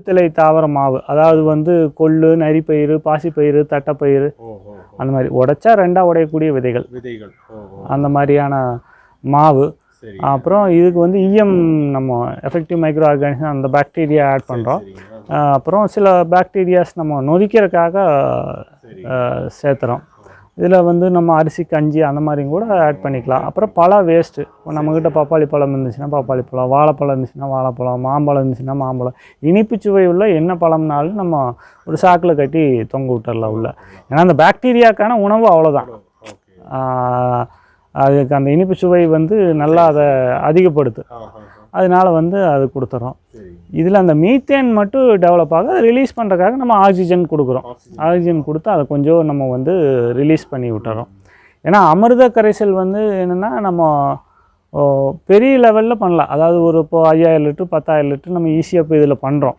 வித்திலை தாவர மாவு அதாவது வந்து கொள்ளு நரிப்பயிறு பாசிப்பயிறு தட்டைப்பயிறு. அந்த மாதிரி உடைச்சா ரெண்டாக உடையக்கூடிய விதைகள். விதைகள். அந்த மாதிரியான மாவு. அப்புறம் இதுக்கு வந்து இஎம் நம்ம எஃபெக்டிவ் மைக்ரோ ஆர்கானிசம் அந்த பாக்டீரியா ஆட் பண்ணுறோம் அப்புறம் சில பாக்டீரியாஸ் நம்ம நொதிக்கிறதுக்காக சேர்த்துறோம். இதில் வந்து நம்ம அரிசி கஞ்சி அந்த மாதிரியும் கூட ஆட் பண்ணிக்கலாம். அப்புறம் பழ வேஸ்ட்டு இப்போ நம்மக்கிட்ட பப்பாளி பழம் இருந்துச்சுன்னா பப்பாளி பழம் வாழைப்பழம் இருந்துச்சுன்னா வாழைப்பழம் மாம்பழம் இருந்துச்சுன்னா மாம்பழம். இனிப்பு சுவை உள்ள என்ன பழம்னாலும் நம்ம ஒரு சாக்கில் கட்டி தொங்க விட்டுறலாம் உள்ள. ஏன்னா அந்த பாக்டீரியாக்கான உணவு அவ்வளோதான் அதுக்கு அந்த இனிப்பு சுவை வந்து நல்லா அதை அதிகப்படுத்து. அதனால வந்து அது கொடுத்துறோம். இதில் அந்த மீத்தேன் மட்டும் டெவலப் ஆக அதை ரிலீஸ் பண்ணுறதுக்காக நம்ம ஆக்சிஜன் கொடுக்குறோம். ஆக்சிஜன் கொடுத்து அதை கொஞ்சம் நம்ம வந்து ரிலீஸ் பண்ணி விட்டுறோம். ஏன்னா அமிர்த கரைசல் வந்து என்னென்னா நம்ம பெரிய லெவலில் பண்ணலாம். அதாவது ஒரு இப்போ ஐயாயிரம் லிட்டர் பத்தாயிரம் லிட்டர் நம்ம ஈஸியாக இப்போ இதில் பண்ணுறோம்